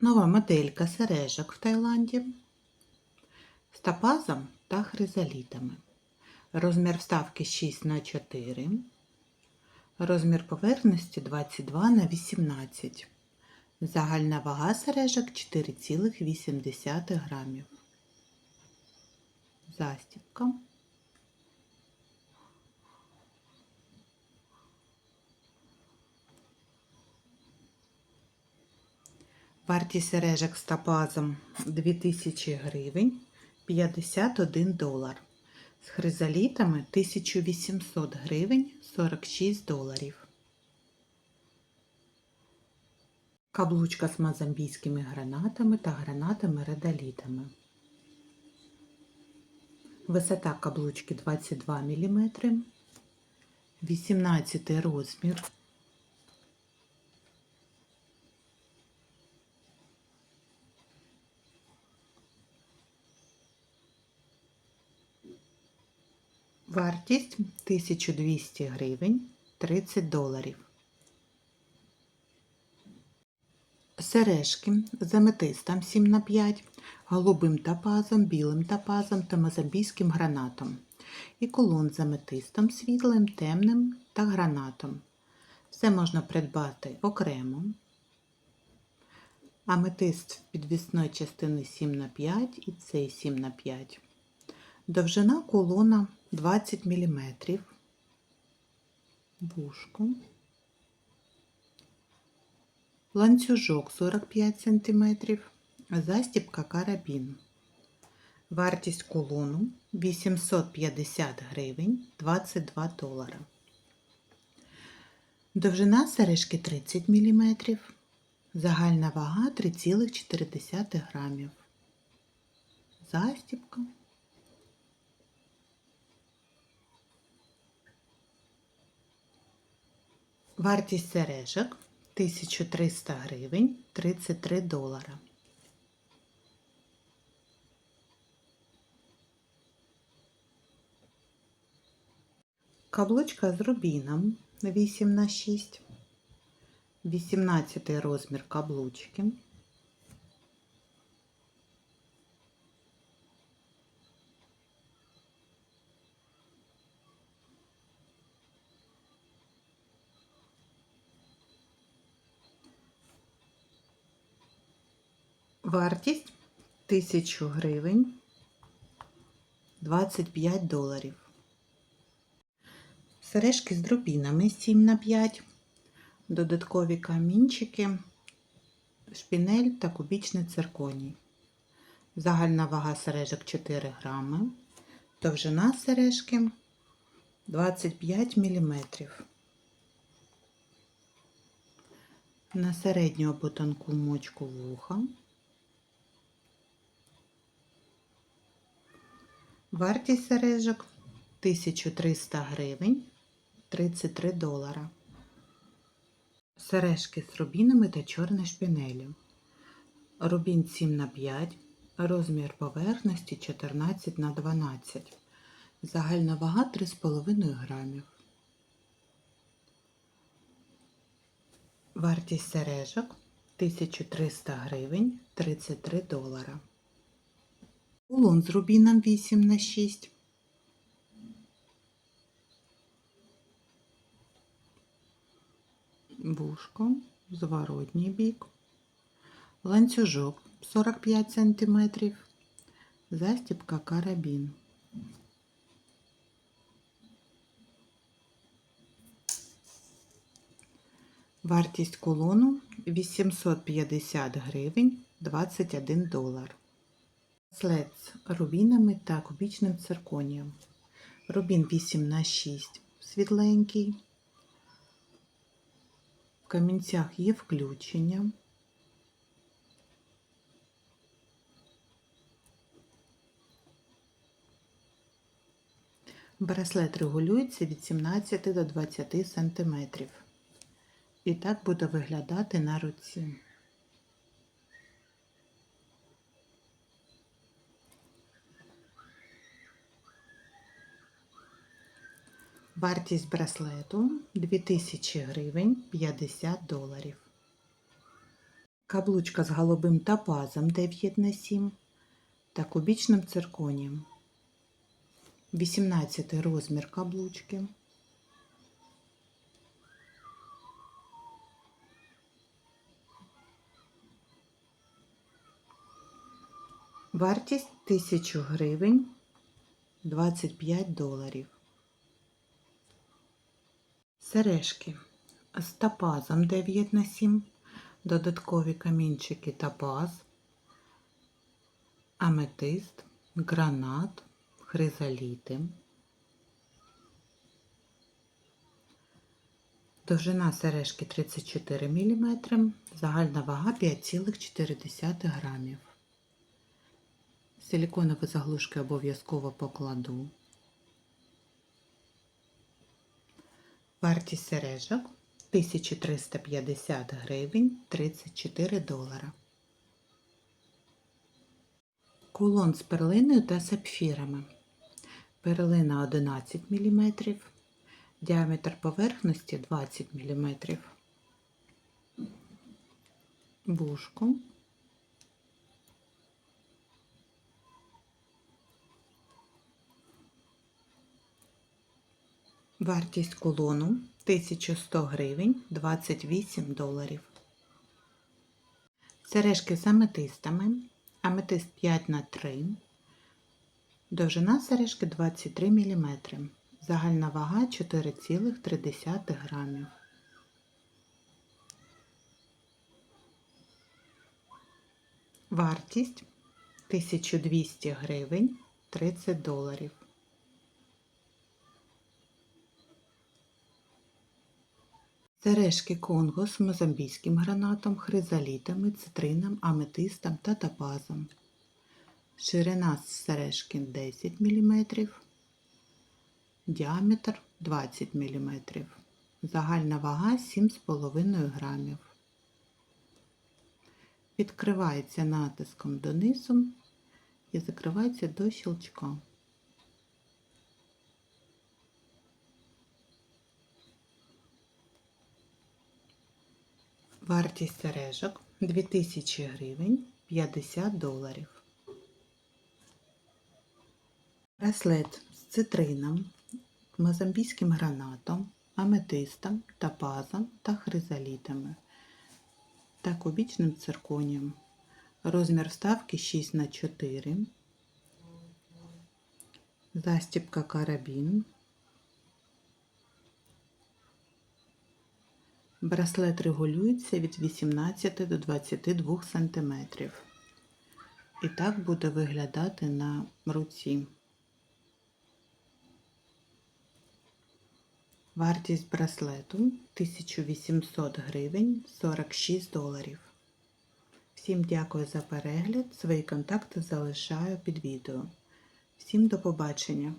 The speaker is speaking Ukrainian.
Нова моделька сережок в Таїланді з топазом та хризалітами. Розмір вставки 6 на 4 розмір поверхності 22 на 18 Загальна вага сережок 4,8 грамів. Застібка. Вартість сережок з топазом 2000 гривень 51 долар. З хризалітами 1800 гривень 46 доларів. Каблучка з мозамбійськими гранатами та гранатами-радалітами. Висота каблучки 22 мм, 18 розмір. Вартість 1200 гривень 30 доларів. Сережки з аметистом 7 на 5 голубим топазом, білим топазом та мозамбійським гранатом. І кулон з аметистом світлим, темним та гранатом. Все можна придбати окремо. Аметист підвісної частини 7 на 5 і цей 7 на 5 Довжина колона 20 мм. Вушко. Ланцюжок 45 см. Застібка карабін. Вартість колону 850 гривень 22 долара. Довжина сережки 30 мм. Загальна вага 3,4 грамів. Застібка. Вартість сережок 1300 гривень 33 долара. Каблучка з рубіном 8 на 6 18 розмір каблучки. Вартість 1000 гривень 25 доларів. Сережки з дробінами 7 на 5 додаткові камінчики, шпінель та кубічний цирконій. Загальна вага сережок 4 грами, довжина сережки 25 мм. На середню або тонку мочку вуха. Вартість сережок 1300 гривень 33 долара. Сережки з рубінами та чорною шпінелю. Рубін 7 на 5, розмір поверхності 14 на 12. Загальна вага 3,5 грамів. Вартість сережок 1300 гривень 33 долара. Кулон з рубіном 8 на 6. Вушко, зворотній бік, ланцюжок 45 см, застібка карабін. Вартість кулону 850 гривень 21 долар. След з рубінами та кубічним цирконієм. Рубін 8 на 6 світленький. В камінцях є включення. Браслет регулюється від 17 до 20 см. І так буде виглядати на руці. Вартість браслету 2000 гривень 50 доларів. Каблучка з голубим топазом 9 на 7 та кубічним цирконієм. 18 розмір каблучки. Вартість 1000 гривень 25 доларів. Сережки з топазом 9 на 7, додаткові камінчики топаз, аметист, гранат, хризаліти. Довжина сережки 34 мм, загальна вага 5,4 грамів. Силіконові заглушки обов'язково покладу. Вартість сережок 1350 гривень 34 долара. Кулон з перлиною та сапфірами. Перлина 11 мм, діаметр поверхності 20 мм. Бушко. Вартість кулону 1100 гривень 28 доларів. Сережки з аметистами. Аметист 5 на 3 Довжина сережки 23 мм. Загальна вага 4,3 грамів. Вартість 1200 гривень 30 доларів. Сережки Конго з мозамбійським гранатом, хризалітами, цитрином, аметистом та топазом. Ширина сережки 10 мм, діаметр 20 мм. Загальна вага 7,5 грамів. Відкривається натиском донизу і закривається до щелчка. Вартість сережок 2000 гривень 50 доларів. Браслет з цитрином, мозамбійським гранатом, аметистом, топазом та хризалітами та кубічним цирконієм. Розмір вставки 6 на 4 Застібка карабін. Браслет регулюється від 18 до 22 см. І так буде виглядати на руці. Вартість браслету 1800 гривень 46 доларів. Всім дякую за перегляд. Свої контакти залишаю під відео. Всім до побачення!